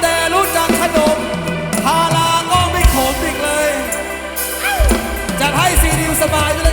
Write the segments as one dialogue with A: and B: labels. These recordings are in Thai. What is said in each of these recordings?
A: แต่รู้จักขนมพาราก็ไม่ขมอีกเลย จะให้ซีดิวสบายเลย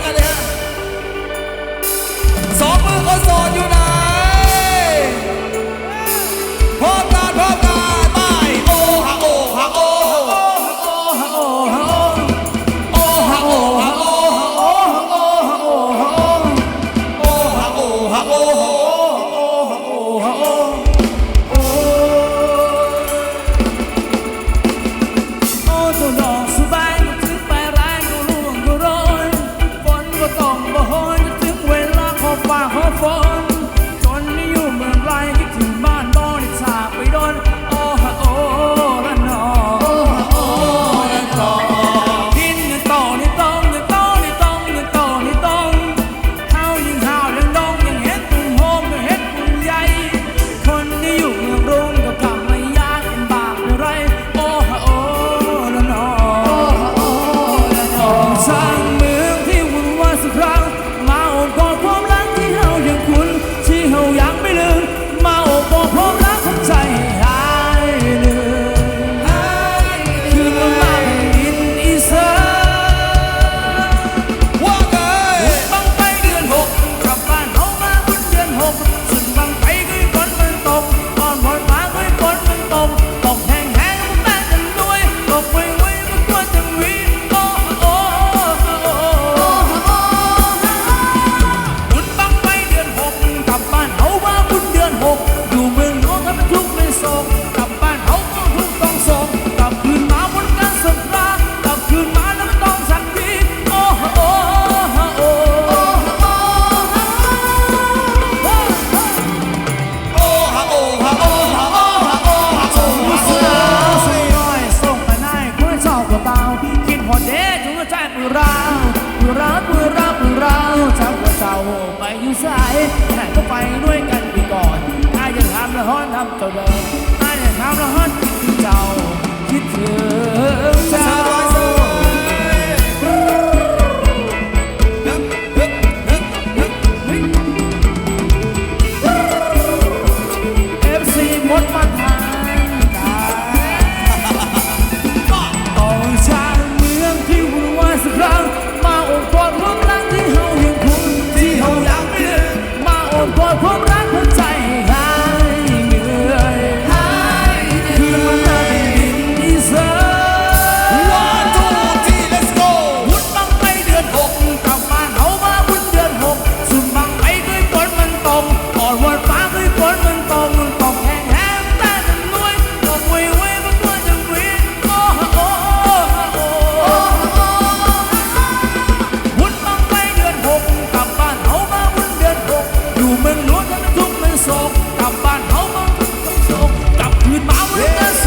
A: แต่ก็ไป
B: ด้วยกันไปก่อนอาจจะทำละห้อนทำเจ้าเดิมอาจะทำละห้อนเจ้า กกลับบ้านเขาบ้างคนโศกกลับคืนมาเมื่ม